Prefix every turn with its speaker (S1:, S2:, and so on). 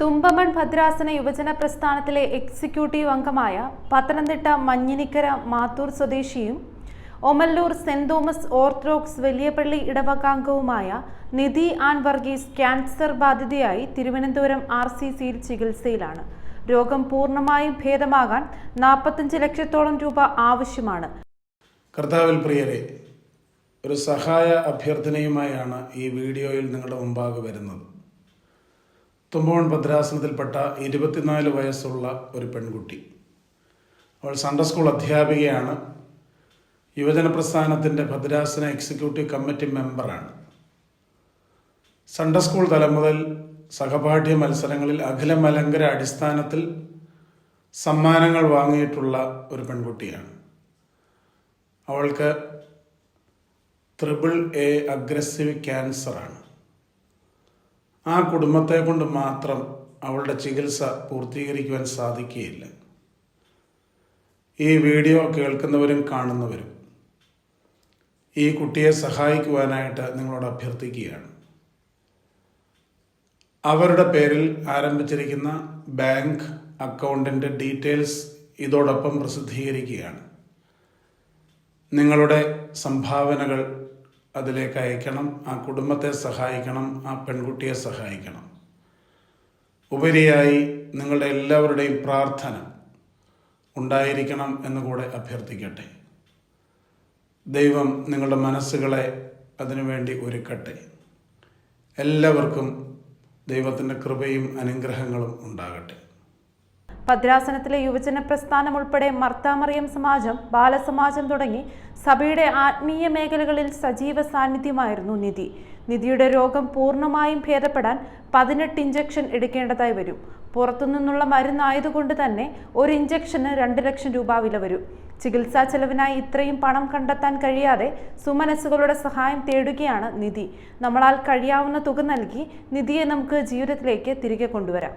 S1: തുമ്പമൺ ഭദ്രാസന യുവജന പ്രസ്ഥാനത്തിലെ എക്സിക്യൂട്ടീവ് അംഗമായ പത്തനംതിട്ട മഞ്ഞിനിക്കര മാത്തൂർ സ്വദേശിയും ഒമല്ലൂർ സെന്റ് തോമസ് ഓർത്തഡോക്സ് വലിയപള്ളി ഇടവകാംഗവുമായ നിധി ആൻ വർഗീസ് ക്യാൻസർ ബാധിതയായി തിരുവനന്തപുരം ആർ സി സിയിൽ ചികിത്സയിലാണ്. രോഗം പൂർണമായും ഭേദമാകാൻ നാൽപ്പത്തഞ്ച് ലക്ഷത്തോളം രൂപ ആവശ്യമാണ്.
S2: കർത്താവിൽ പ്രിയരെ ഒരു സഹായ അഭ്യർത്ഥനയുമായാണ് ഈ വീഡിയോയിൽ നിങ്ങളുടെ മുമ്പാകെ വരുന്നത്. തുമ്പോൺ ഭദ്രാസനത്തിൽപ്പെട്ട ഇരുപത്തിനാല് വയസ്സുള്ള ഒരു പെൺകുട്ടി. അവൾ സൺഡർ സ്കൂൾ അധ്യാപികയാണ്. യുവജന പ്രസ്ഥാനത്തിന്റെ ഭദ്രാസന എക്സിക്യൂട്ടീവ് കമ്മിറ്റി മെമ്പറാണ് സൺഡർ സ്കൂൾ തലം മുതൽ സഹപാഠ്യ മത്സരങ്ങളിൽ അഖില മലങ്കര അടിസ്ഥാനത്തിൽ സമ്മാനങ്ങൾ വാങ്ങിയിട്ടുള്ള ഒരു പെൺകുട്ടിയാണ്. അവൾക്ക് ത്രിപിൾ എ അഗ്രസീവ് ക്യാൻസറാണ് ആ കുടുംബത്തെ കൊണ്ട് മാത്രം അവളുടെ ചികിത്സ പൂർത്തീകരിക്കുവാൻ സാധിക്കുകയില്ല. ഈ വീഡിയോ കേൾക്കുന്നവരും കാണുന്നവരും ഈ കുട്ടിയെ സഹായിക്കുവാനായിട്ട് നിങ്ങളോട് അഭ്യർത്ഥിക്കുകയാണ്. അവരുടെ പേരിൽ ആരംഭിച്ചിരിക്കുന്ന ബാങ്ക് അക്കൗണ്ടിന്റെ ഡീറ്റെയിൽസ് ഇതോടൊപ്പം പ്രസിദ്ധീകരിക്കുകയാണ്. നിങ്ങളുടെ സംഭാവനകൾ അതിലേക്ക് അയക്കണം ആ കുടുംബത്തെ സഹായിക്കണം ആ പെൺകുട്ടിയെ സഹായിക്കണം. ഉപരിയായി നിങ്ങളുടെ എല്ലാവരുടെയും പ്രാർത്ഥന ഉണ്ടായിരിക്കണം എന്ന് കൂടെ അഭ്യർത്ഥിക്കട്ടെ. ദൈവം നിങ്ങളുടെ മനസ്സുകളെ അതിനുവേണ്ടി ഒരുക്കട്ടെ. എല്ലാവർക്കും ദൈവത്തിന്റെ കൃപയും അനുഗ്രഹങ്ങളും ഉണ്ടാകട്ടെ.
S1: ഭദ്രാസനത്തിലെ യുവജന പ്രസ്ഥാനം ഉൾപ്പെടെ മർത്താമറിയം സമാജം ബാലസമാജം തുടങ്ങി സഭയുടെ ആത്മീയ മേഖലകളിൽ സജീവ സാന്നിധ്യമായിരുന്നു നിധി. നിധിയുടെ രോഗം പൂർണമായും ഭേദപ്പെടാൻ പതിനെട്ട് ഇഞ്ചക്ഷൻ എടുക്കേണ്ടതായി വരും. പുറത്തുനിന്നുള്ള മരുന്നായതുകൊണ്ട് തന്നെ ഒരു ഇഞ്ചക്ഷന് രണ്ട് ലക്ഷം രൂപ വില വരും. ചികിത്സാ ചെലവിനായി ഇത്രയും പണം കണ്ടെത്താൻ കഴിയാതെ സുമനസ്സുകളുടെ സഹായം തേടുകയാണ് നിധി. നമ്മളാൽ കഴിയാവുന്ന തുക നൽകി നിധിയെ നമുക്ക് ജീവിതത്തിലേക്ക് തിരികെ കൊണ്ടുവരാം.